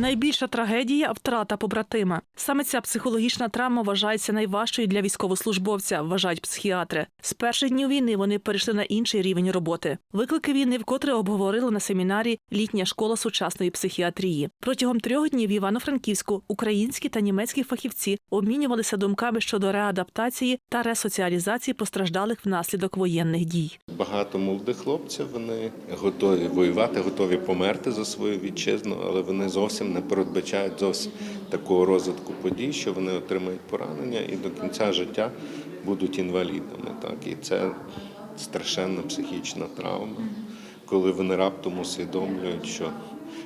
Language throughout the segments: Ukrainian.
Найбільша трагедія втрата побратима. Саме ця психологічна травма вважається найважчою для військовослужбовця, вважають психіатри. З перших днів війни вони перейшли на інший рівень роботи. Виклики війни вкотре обговорили на семінарі Літня школа сучасної психіатрії. Протягом трьох днів в Івано-Франківську українські та німецькі фахівці обмінювалися думками щодо реадаптації та ресоціалізації постраждалих внаслідок воєнних дій. Багато молодих хлопців вони готові воювати, готові померти за свою вітчизну, але вони зовсім не передбачають зовсім такого розвитку подій, що вони отримають поранення і до кінця життя будуть інвалідами. Так і це страшенна психічна травма, коли вони раптом усвідомлюють, що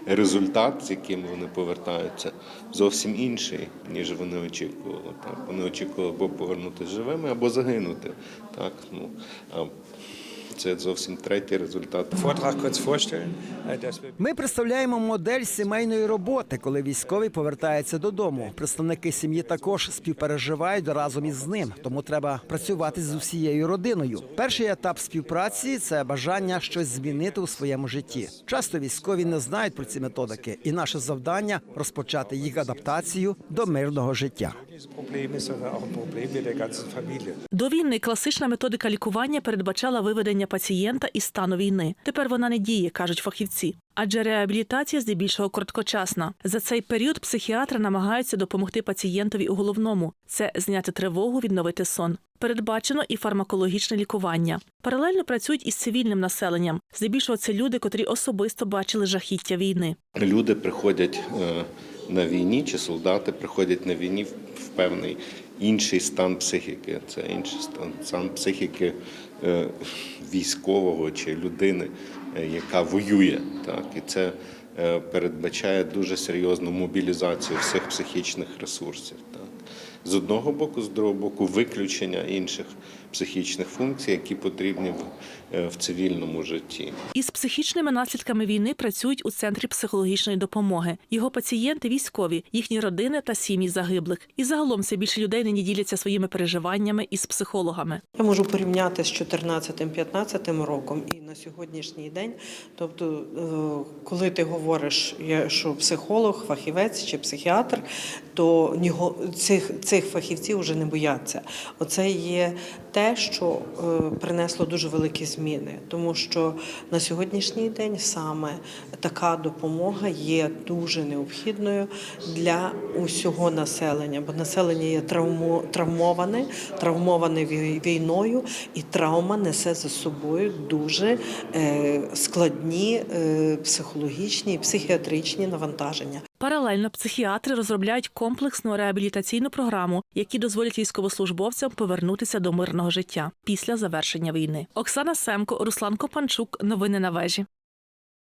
результат, з яким вони повертаються, зовсім інший, ніж вони очікували. Так, вони очікували або повернутися живими, або загинути. Так, ну це зовсім третій результат. Äh, Ми представляємо модель сімейної роботи, коли військовий повертається додому. Представники сім'ї також співпереживають разом із ним, тому треба працювати з усією родиною. Перший етап співпраці це бажання щось змінити у своєму житті. Часто військові не знають про ці методики, і наше завдання розпочати їх адаптацію до мирного життя. До війни класична методика лікування передбачала виведення пацієнта із стану війни. Тепер вона не діє, кажуть фахівці. Адже реабілітація здебільшого короткочасна. За цей період психіатри намагаються допомогти пацієнтові у головному це зняти тривогу, відновити сон. Передбачено і фармакологічне лікування. Паралельно працюють із цивільним населенням. Здебільшого це люди, котрі особисто бачили жахіття війни. Люди приходять е, на війні, чи солдати приходять на війні в певний інший стан психіки. Це інший стан, стан психіки е, військового чи людини, е, яка воює. Так? І це е, передбачає дуже серйозну мобілізацію всіх психічних ресурсів. Так? З одного боку, з другого боку, виключення інших психічних функцій, які потрібні в, е, в цивільному житті. Із психічними наслідками війни працюють у центрі психологічної допомоги. Його пацієнти військові, їхні родини та сім'ї загиблих. І загалом все більше людей нині діляться своїми переживаннями із психологами. Я можу порівняти з 14-15 роком і на сьогоднішній день. Тобто, е, коли ти говориш, я- що психолог, фахівець чи психіатр, то цих, цих фахівців вже не бояться. Оце є те, що е, принесло дуже великі зміни, тому що на сьогоднішній день саме така допомога є дуже необхідною для усього населення, бо населення є травмо, травмоване, травмоване війною, і травма несе за собою дуже е, складні е, психологічні і психіатричні навантаження. Паралельно психіатри розробляють комплексну реабілітаційну програму, які дозволять військовослужбовцям повернутися до мирного життя після завершення війни. Оксана Семко, Руслан Копанчук. Новини на вежі.